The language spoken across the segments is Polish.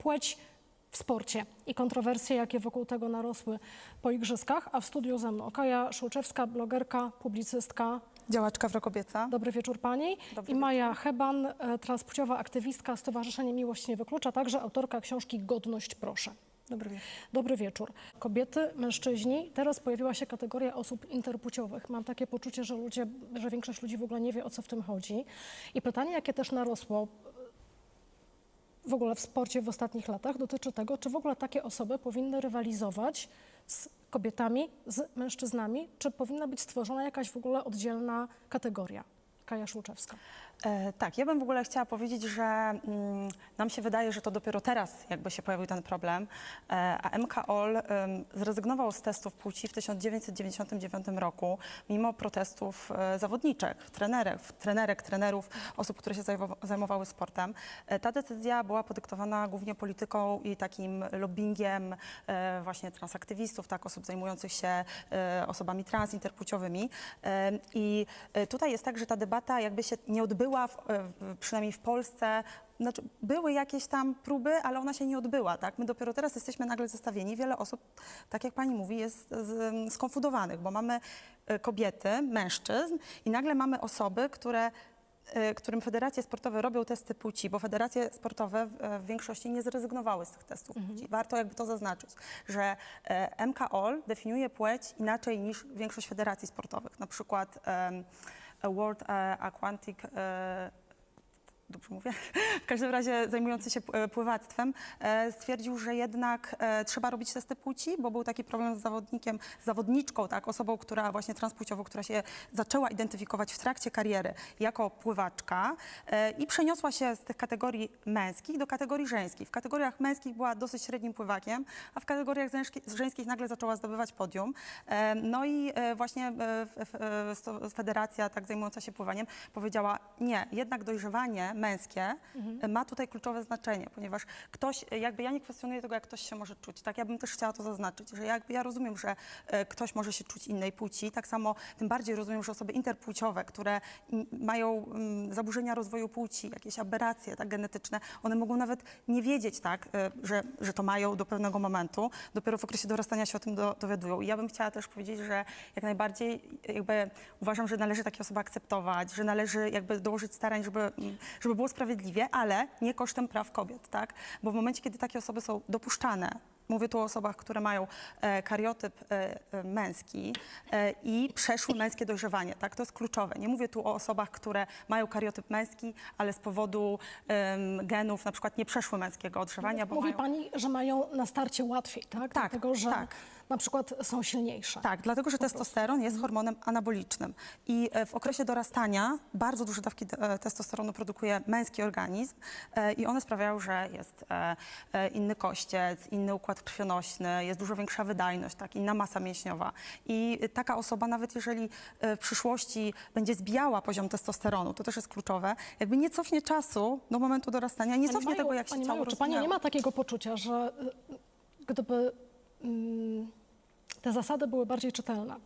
płeć w sporcie i kontrowersje, jakie wokół tego narosły po igrzyskach. A w studiu ze mną Kaja Szulczewska, blogerka, publicystka. Działaczka Wrokobieca. Dobry wieczór pani. Dobry I Maja Heban, e, transpłciowa aktywistka Stowarzyszenie Miłość Nie Wyklucza, także autorka książki Godność Proszę. Dobry wieczór. Dobry wieczór. Kobiety, mężczyźni. Teraz pojawiła się kategoria osób interpłciowych. Mam takie poczucie, że ludzie, że większość ludzi w ogóle nie wie, o co w tym chodzi. I pytanie, jakie też narosło w ogóle w sporcie w ostatnich latach, dotyczy tego, czy w ogóle takie osoby powinny rywalizować z kobietami, z mężczyznami, czy powinna być stworzona jakaś w ogóle oddzielna kategoria. Kaja Szulczewska. E, tak, ja bym w ogóle chciała powiedzieć, że mm, nam się wydaje, że to dopiero teraz jakby się pojawił ten problem, e, a MKOL zrezygnował z testów płci w 1999 roku, mimo protestów e, zawodniczek, trenerek, trenerek, trenerów, osób, które się zajmowa- zajmowały sportem. Ta decyzja była podyktowana głównie polityką i takim lobbyingiem właśnie transaktywistów, tak, osób zajmujących się osobami trans, interpłciowymi. I tutaj jest tak, że ta debata jakby się nie odbyła, w, e, w- przynajmniej w Polsce. Znaczy, były jakieś tam próby, ale ona się nie odbyła, tak? My dopiero teraz jesteśmy nagle zestawieni. Wiele osób, tak jak pani mówi, jest skonfudowanych, bo mamy e, kobiety, mężczyzn i nagle mamy osoby, które e, którym federacje sportowe robią testy płci, bo federacje sportowe w, większości nie zrezygnowały z tych testów płci. Warto jakby to zaznaczyć, że MKOL definiuje płeć inaczej niż większość federacji sportowych. Na przykład em, World e, Aquatic e, dobrze mówię, w każdym razie zajmujący się e, pływactwem, e, stwierdził, że jednak e, trzeba robić testy płci, bo był taki problem z zawodnikiem, z zawodniczką, tak, osobą, która właśnie transpłciową, która się zaczęła identyfikować w trakcie kariery jako pływaczka i przeniosła się z tych kategorii męskich do kategorii żeńskich. W kategoriach męskich była dosyć średnim pływakiem, a w kategoriach żeński- żeńskich nagle zaczęła zdobywać podium. No i właśnie federacja tak zajmująca się pływaniem powiedziała, nie, jednak dojrzewanie męskie e, ma tutaj kluczowe znaczenie, ponieważ ktoś, e, jakby ja nie kwestionuję tego, jak ktoś się może czuć, tak, ja bym też chciała to zaznaczyć, że jakby ja rozumiem, że e, ktoś może się czuć innej płci, tak samo tym bardziej rozumiem, że osoby interpłciowe, które mają mm, zaburzenia rozwoju płci, jakieś aberracje tak, genetyczne, one mogą nawet nie wiedzieć tak, e, że, że to mają do pewnego momentu, dopiero w okresie dorastania się o tym do, dowiadują. I ja bym chciała też powiedzieć, że jak najbardziej jakby uważam, że należy takie osoby akceptować, że należy jakby dołożyć starań, żeby, mm, żeby było sprawiedliwie, ale nie kosztem praw kobiet, tak? Bo w momencie, kiedy takie osoby są dopuszczane, Mówię tu o osobach, które mają e, kariotyp e, e, męski e, i przeszły męskie dojrzewanie. Tak? To jest kluczowe. Nie mówię tu o osobach, które mają kariotyp męski, ale z powodu em, genów na przykład nie przeszły męskiego odżywania. Bo Mówi mają... pani, że mają na starcie łatwiej, tak? Tak, Dlatego, że tak. Na przykład są silniejsze. Tak, dlatego że testosteron jest hormonem anabolicznym i e, w okresie dorastania bardzo duże dawki e, testosteronu produkuje męski organizm e, i one sprawiają, że jest inny kościec, inny układ krwionośny, jest dużo większa wydajność, tak, inna masa mięśniowa. I taka osoba, nawet jeżeli w przyszłości będzie zbijała poziom testosteronu, to też jest kluczowe, jakby nie cofnie czasu do momentu dorastania, nie Pani cofnie Maju, tego, jak się Pani ciało Maju, Czy pani nie ma takiego poczucia, że gdyby mm, te zasady były bardziej czytelne?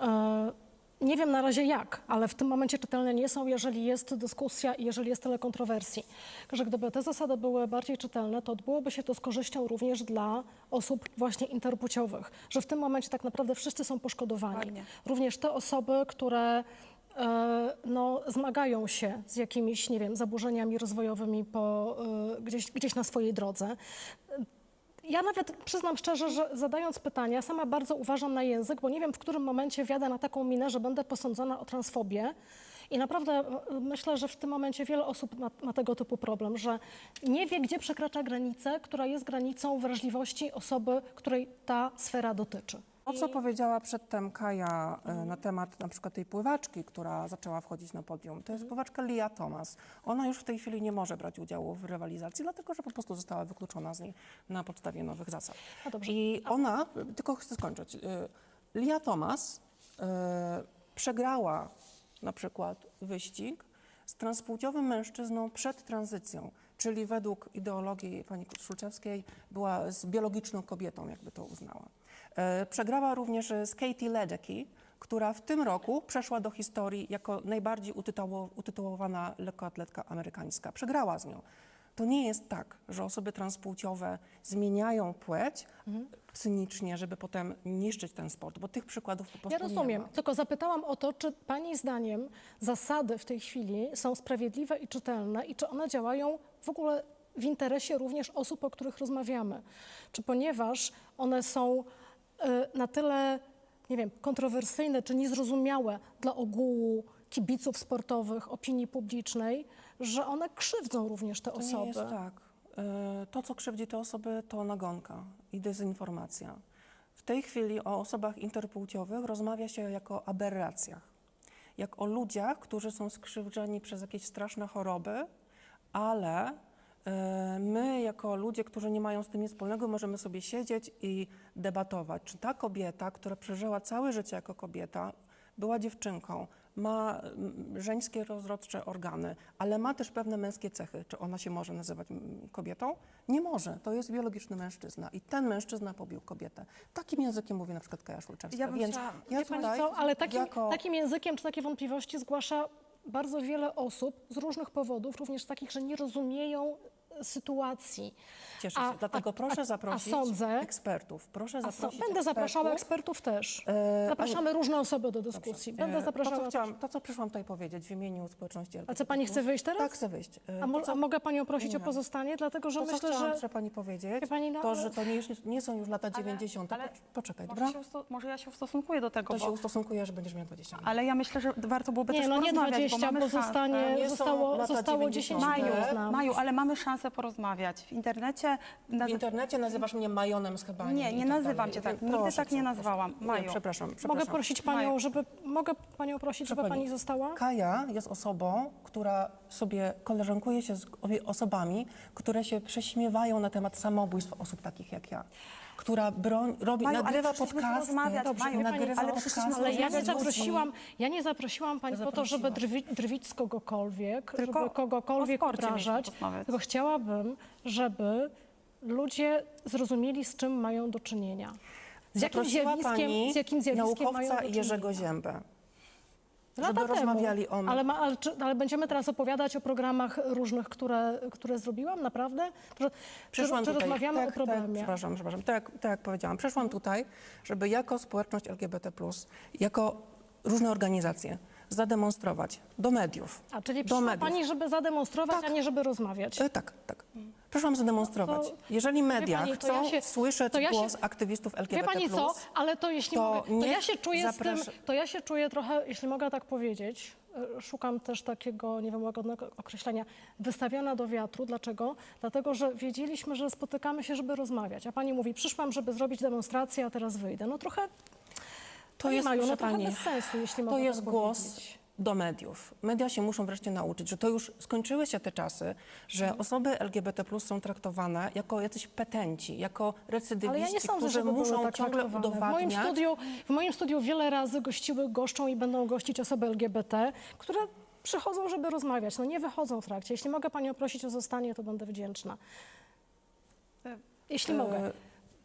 E, Nie wiem na razie jak, ale w tym momencie czytelne nie są, jeżeli jest dyskusja i jeżeli jest tyle kontrowersji. Że gdyby te zasady były bardziej czytelne, to odbyłoby się to z korzyścią również dla osób właśnie interpłciowych. Że w tym momencie tak naprawdę wszyscy są poszkodowani. Dokładnie. Również te osoby, które e, no, zmagają się z jakimiś, nie wiem, zaburzeniami rozwojowymi po, e, gdzieś, gdzieś na swojej drodze. Ja nawet przyznam szczerze, że zadając pytania, sama bardzo uważam na język, bo nie wiem, w którym momencie wjadę na taką minę, że będę posądzona o transfobię. I naprawdę e, myślę, że w tym momencie wiele osób ma, ma tego typu problem, że nie wie, gdzie przekracza granicę, która jest granicą wrażliwości osoby, której ta sfera dotyczy. O co powiedziała przedtem Kaja e, na temat na przykład tej pływaczki, która zaczęła wchodzić na podium? To jest pływaczka Lia Thomas. Ona już w tej chwili nie może brać udziału w rywalizacji, dlatego że po prostu została wykluczona z niej na podstawie nowych zasad. Dobrze. I ona, tylko chcę skończyć, e, Lia Thomas e, przegrała na przykład wyścig z transpłciowym mężczyzną przed tranzycją, czyli według ideologii pani Szulczewskiej była z biologiczną kobietą, jakby to uznała. E, Przegrała również z Katie Ledecky, która w tym roku przeszła do historii jako najbardziej utytuło, utytułowana lekkoatletka amerykańska. Przegrała z nią. To nie jest tak, że osoby transpłciowe zmieniają płeć Mhm. cynicznie, żeby potem niszczyć ten sport, bo tych przykładów po prostu Ja rozumiem, nie ma. tylko zapytałam o to, czy Pani zdaniem zasady w tej chwili są sprawiedliwe i czytelne i czy one działają w ogóle w interesie również osób, o których rozmawiamy. Czy ponieważ one są e, na tyle, nie wiem, kontrowersyjne czy niezrozumiałe dla ogółu kibiców sportowych, opinii publicznej, że one krzywdzą również te To osoby. nie jest tak. E, To, co krzywdzi te osoby, to nagonka i dezinformacja. W tej chwili o osobach interpłciowych rozmawia się jako o aberracjach. Jak o ludziach, którzy są skrzywdzeni przez jakieś straszne choroby, ale my, jako ludzie, którzy nie mają z tym nic wspólnego, możemy sobie siedzieć i debatować, czy ta kobieta, która przeżyła całe życie jako kobieta, była dziewczynką, ma mm, żeńskie rozrodcze organy, ale ma też pewne męskie cechy. Czy ona się może nazywać mm, kobietą? Nie może. To jest biologiczny mężczyzna i ten mężczyzna pobił kobietę. Takim językiem mówi na przykład Kaja Szulczewska. Ja bym Więc chciała- ja tutaj co, ale takim, jako... takim językiem czy takie wątpliwości zgłasza bardzo wiele osób z różnych powodów, również takich, że nie rozumieją e, sytuacji. Cieszę się, dlatego a, proszę a, zaprosić sądzę, ekspertów. Proszę zaprosić a so, będę ekspertów. zapraszała ekspertów też. E, e, Zapraszamy różne osoby do dyskusji. Dobrze. Będę zapraszała. To co, chciałam, to, co przyszłam tutaj powiedzieć w imieniu społeczności LGBT. A co pani chce wyjść teraz? Tak, chcę wyjść. a, mo, co, a mogę panią prosić nie. o pozostanie? Dlatego, że to, myślę, chciałam, że... Muszę pani powiedzieć, pani no, to, że to nie, nie, są już lata ale, 90. Ale, Poczekaj, może dobra? Się, może ja się ustosunkuję do tego. To bo... się że będziesz miał 20 minut. Ale ja myślę, że warto byłoby nie, też no, porozmawiać, wejścia, bo, zostanie, zostało, zostało 10 maju, maju, ale mamy szansę porozmawiać. W internecie... W internecie nazywasz mnie Majonem z chyba. Nie, nie tak nazywam cię tak. Nigdy tak nie nazwałam. Maju. Przepraszam, przepraszam. Mogę prosić panią, żeby... Mogę panią prosić, żeby pani została? Kaja jest osobą, która sobie koleżankuje się z osobami, które się prześmiewają na temat samobójstw osób takich jak ja. Która broń, robi, Maju, ale nagrywa przyszliśmy podcasty, wie pani nagrywa ale podcasty. Ale ja nie rozmawiać z ludźmi. zaprosiłam, ja nie zaprosiłam pani po to, żeby drwi, drwić z kogokolwiek, Tylko żeby kogokolwiek o sporcie obrażać. porozmawiać. Tylko chciałabym, żeby ludzie zrozumieli, z czym mają do czynienia. Z jakim Zaprosiła zjawiskiem, pani z jakim zjawiskiem mają do naukowca czynienia. Jerzego Ziębę. Lata żeby rozmawiali o- Ale, ma, ale, czy, ale będziemy teraz opowiadać o programach różnych, które, które zrobiłam, naprawdę? Czy, czy, Przyszłam czy tutaj, rozmawiamy tak, o problemie? Tak, przepraszam, przepraszam. Tak, jak- tak jak powiedziałam, przyszłam tutaj, żeby jako społeczność LGBT+, jako różne organizacje zademonstrować do mediów, A czyli do przyszła mediów. pani, żeby zademonstrować, Tak. a nie żeby rozmawiać. E, tak, tak. Przyszłam zademonstrować. To- Jeżeli media pani, to chcą ja się- słyszeć to ja się- głos aktywistów LGBT+, Wie pani co, ale to jeśli to mogę, to niech ja się czuję z zaprasza- tym, to ja się czuję trochę, jeśli mogę tak powiedzieć, e, szukam też takiego, nie wiem, łagodnego określenia, wystawiona do wiatru. Dlaczego? Dlatego, że wiedzieliśmy, że spotykamy się, żeby rozmawiać, a pani mówi, przyszłam, żeby zrobić demonstrację, a teraz wyjdę. No trochę, to nie jest, mają, no pani, bez sensu, jeśli to jest głos do mediów. Media się muszą wreszcie nauczyć, że to już skończyły się te czasy, że Mhm. osoby LGBT+ są traktowane jako jacyś petenci, jako recydywiści, Ale ja nie sądzę, którzy muszą tak ciągle traktowane. W moim, udowadniać. studiu, w moim studiu wiele razy gościły, goszczą i będą gościć osoby LGBT, które przychodzą, żeby rozmawiać. No nie wychodzą w trakcie. Jeśli mogę Panią prosić o zostanie, to będę wdzięczna. E, Jeśli E, mogę.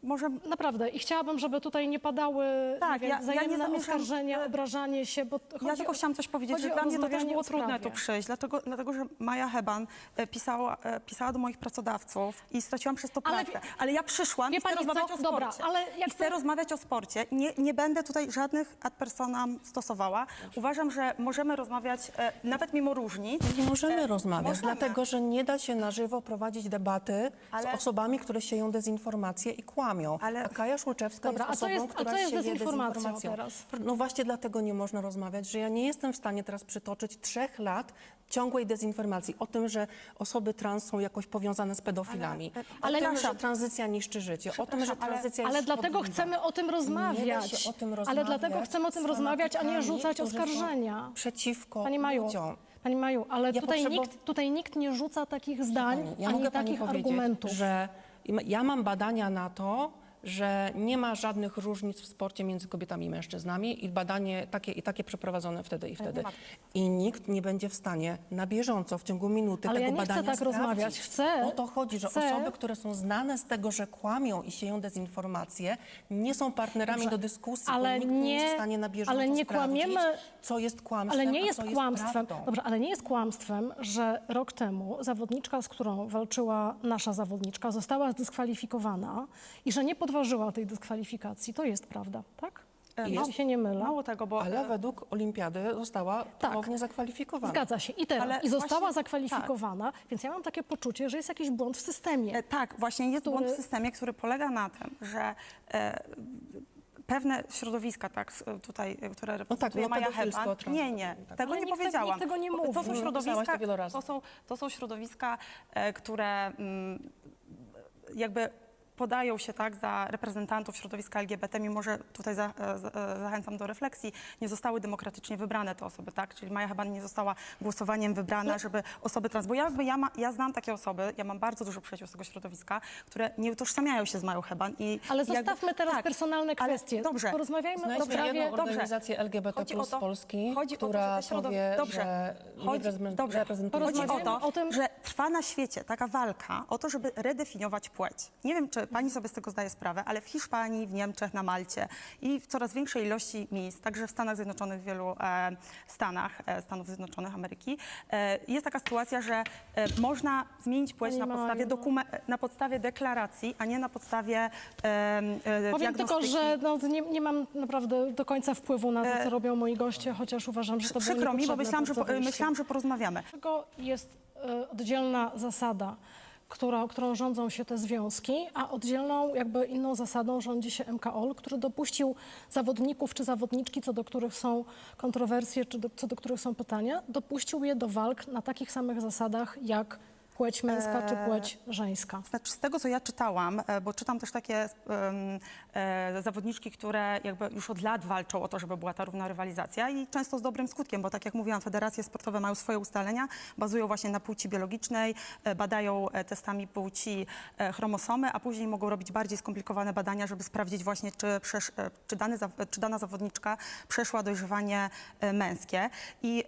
Może Naprawdę. I chciałabym, żeby tutaj nie padały Tak, ja- ja wzajemne zamierzam- oskarżenia, obrażanie się, bo Ja tylko o- chciałam coś powiedzieć, że dla mnie to też było trudne tu przyjść, dlatego, dlatego że Maja Heban e, pisała, e, pisała do moich pracodawców i straciłam przez to Ale pracę. wie- Ale ja przyszłam wie i chcę pani rozmawiać co? o Dobra, sporcie. ale jak chcę to- rozmawiać o sporcie. Nie, nie będę tutaj żadnych ad personam stosowała. Uważam, że możemy rozmawiać e, nawet mimo różnic. Nie możemy E, rozmawiać, możemy. dlatego że nie da się na żywo prowadzić debaty Ale- z osobami, które sieją dezinformację i kłamią. Ale- A Kaja Szulczewska Dobra, a jest co osobą, jest- a co jest sieje dezinformacją teraz? No właśnie dlatego nie można rozmawiać, że ja nie jestem w stanie teraz przytoczyć trzech lat ciągłej dezinformacji o tym, że osoby trans są jakoś powiązane z pedofilami, Ale- o ale tym, Kasia- że tranzycja niszczy życie, o tym, że Przepraszam, ale- tranzycja jest Ale dlatego szkodliwa. chcemy o tym rozmawiać. się o tym Ale rozmawiać dlatego chcemy o tym rozmawiać, a nie rzucać oskarżenia. Przeciwko Pani Maju, ludziom. Pani Maju, ale Ja tutaj, potrzebow- nikt, tutaj nikt nie rzuca takich zdań, Pani, ja ani takich argumentów. że ja mam badania na to, że nie ma żadnych różnic w sporcie między kobietami i mężczyznami i badanie takie i takie przeprowadzone wtedy i wtedy. I nikt nie będzie w stanie na bieżąco w ciągu minuty Ale tego ja nie chcę badania tak sprawdzić. rozmawiać. Chcę- O to chodzi, że chcę- osoby, które są znane z tego, że kłamią i sieją dezinformacje, nie są partnerami Dobrze, do dyskusji, ale bo nikt nie jest nie- w stanie na bieżąco ale nie kłamiemy- co jest kłamstwem, Ale nie jest kłamstwem. prawdą. Dobrze, ale nie jest kłamstwem, że rok temu zawodniczka, z którą walczyła nasza zawodniczka, została zdyskwalifikowana i że nie podważyła tej dyskwalifikacji. To jest prawda, tak? E, Jeśli się nie mylę. Mało tego, bo... Ale według olimpiady została Tak. ponownie zakwalifikowana. Zgadza się. I teraz. Ale I została właśnie- zakwalifikowana, więc ja mam takie poczucie, że jest jakiś błąd w systemie. E, Tak, właśnie jest który- błąd w systemie, który polega na tym, że e, pewne środowiska, tak, s- tutaj, e, które reprezentuje no Maja pedofilsko, Heban, trans- nie, nie, tak. tego Ale nie nikt powiedziałam. nikt tego nie To- To mówi. są Pisałaś środowiska, to wiele razy. to są, to są środowiska, e, które mm, jakby podają się tak za reprezentantów środowiska LGBT, mimo że tutaj za, e, za, e, zachęcam do refleksji, nie zostały demokratycznie wybrane te osoby, tak? Czyli Maja chyba nie została głosowaniem wybrana, żeby osoby trans... Bo ja, ja, ma, ja znam takie osoby, ja mam bardzo dużo przyjaciół z tego środowiska, które nie utożsamiają się z Mają Heban i... Ale jakby- zostawmy teraz tak, personalne ale kwestie. Dobrze. Porozmawiajmy o Znajdźmy sprawie... jedną dobrze. organizację LGBT Chodzi o plus to- Polski, chodzi o to, która że powie, dobrze. że Chodzi- dobrze. reprezentuje Chodzi o to, o tym- że trwa na świecie taka walka o to, żeby redefiniować płeć. Nie wiem, czy pani sobie z tego zdaje sprawę, ale w Hiszpanii, w Niemczech, na Malcie i w coraz większej ilości miejsc, także w Stanach Zjednoczonych, w wielu e, Stanach, e, Stanów Zjednoczonych Ameryki, e, jest taka sytuacja, że e, można zmienić płeć na podstawie, na podstawie deklaracji, a nie na podstawie e, e, Powiem tylko, diagnostyki. że no, nie, nie mam naprawdę do końca wpływu na to, E, co robią moi goście, chociaż uważam, że to było Przykro mi, bo niepotrzebne myślałam, że, bardzo po- wyjście. myślałam, że porozmawiamy. Dlaczego jest e, oddzielna zasada, która, którą rządzą się te związki, a oddzielną, jakby inną zasadą rządzi się MKOL, który dopuścił zawodników czy zawodniczki, co do których są kontrowersje, czy do, co do których są pytania, dopuścił je do walk na takich samych zasadach jak płeć męska czy Eee, płeć żeńska. Znaczy, z tego, co ja czytałam, e, bo czytam też takie e, zawodniczki, które jakby już od lat walczą o to, żeby była ta równa rywalizacja i często z dobrym skutkiem, bo tak jak mówiłam, federacje sportowe mają swoje ustalenia, bazują właśnie na płci biologicznej, e, badają e, testami płci e, chromosomy, a później mogą robić bardziej skomplikowane badania, żeby sprawdzić właśnie, czy, e, czy, dany, czy dana zawodniczka przeszła dojrzewanie e, męskie. I,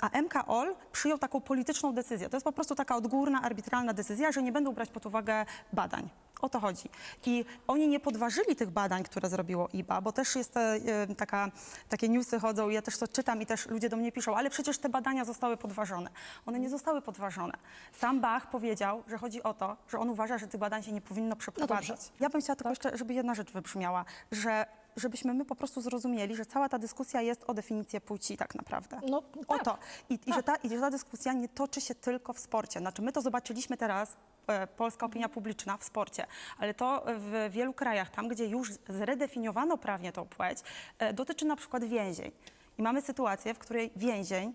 a MKOL przyjął taką polityczną decyzję. To jest po prostu taka odgórna, arbitralna decyzja, że nie będą brać pod uwagę badań. O to chodzi. I oni nie podważyli tych badań, które zrobiło IBA, bo też jest e, e, taka, takie newsy chodzą i ja też to czytam i też ludzie do mnie piszą, ale przecież te badania zostały podważone. One nie zostały podważone. Sam Bach powiedział, że chodzi o to, że on uważa, że tych badań się nie powinno przeprowadzać. ja bym chciała tylko jeszcze, żeby jedna rzecz wybrzmiała, że żebyśmy my po prostu zrozumieli, że cała ta dyskusja jest o definicję płci tak naprawdę. No, O tak. to. I, i, że ta, I że ta dyskusja nie toczy się tylko w sporcie. Znaczy my to zobaczyliśmy teraz, e, polska opinia publiczna w sporcie, ale to w wielu krajach, tam gdzie już zredefiniowano prawnie tą płeć, e, dotyczy na przykład więzień. I mamy sytuację, w której więzień,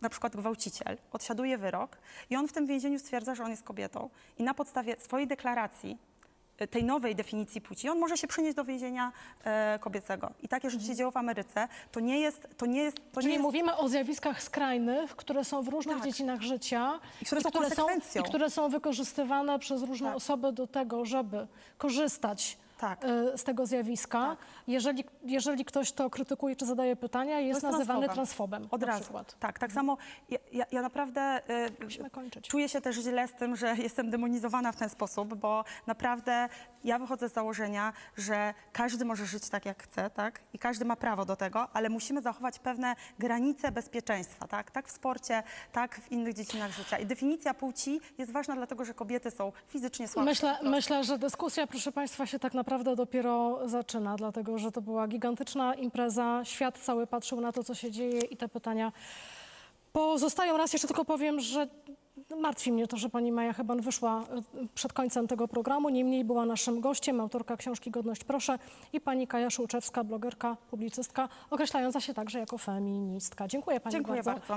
na przykład gwałciciel, odsiaduje wyrok i on w tym więzieniu stwierdza, że on jest kobietą i na podstawie swojej deklaracji tej nowej definicji płci, on może się przenieść do więzienia e, kobiecego. I takie rzeczy się dzieją w Ameryce. To nie jest, to nie jest, to nie. Czyli jest mówimy o zjawiskach skrajnych, które są w różnych Tak. dziedzinach życia I które są konsekwencją. i które są wykorzystywane przez różne Tak. osoby do tego, żeby korzystać Tak. e, z tego zjawiska. Jeżeli, jeżeli ktoś to krytykuje czy zadaje pytania, jest, jest nazywany transfobem. transfobem. Od razu. przykład. Tak, tak samo ja, ja, ja naprawdę y, czuję się też źle z tym, że jestem demonizowana w ten sposób, bo naprawdę ja wychodzę z założenia, że każdy może żyć tak, jak chce, tak? I każdy ma prawo do tego, ale musimy zachować pewne granice bezpieczeństwa, tak? Tak w sporcie, tak w innych dziedzinach życia. I definicja płci jest ważna dlatego, że kobiety są fizycznie słabsze. Myślę, myślę, że dyskusja, proszę Państwa, się tak naprawdę dopiero zaczyna, dlatego że to była gigantyczna impreza. Świat cały patrzył na to, co się dzieje i te pytania pozostają. Raz jeszcze tylko powiem, że martwi mnie to, że pani Maja Heban wyszła y, przed końcem tego programu. Niemniej była naszym gościem, autorka książki Godność Proszę i pani Kaja Szułczewska, blogerka, publicystka, określająca się także jako feministka. Dziękuję pani Dziękuję bardzo. bardzo.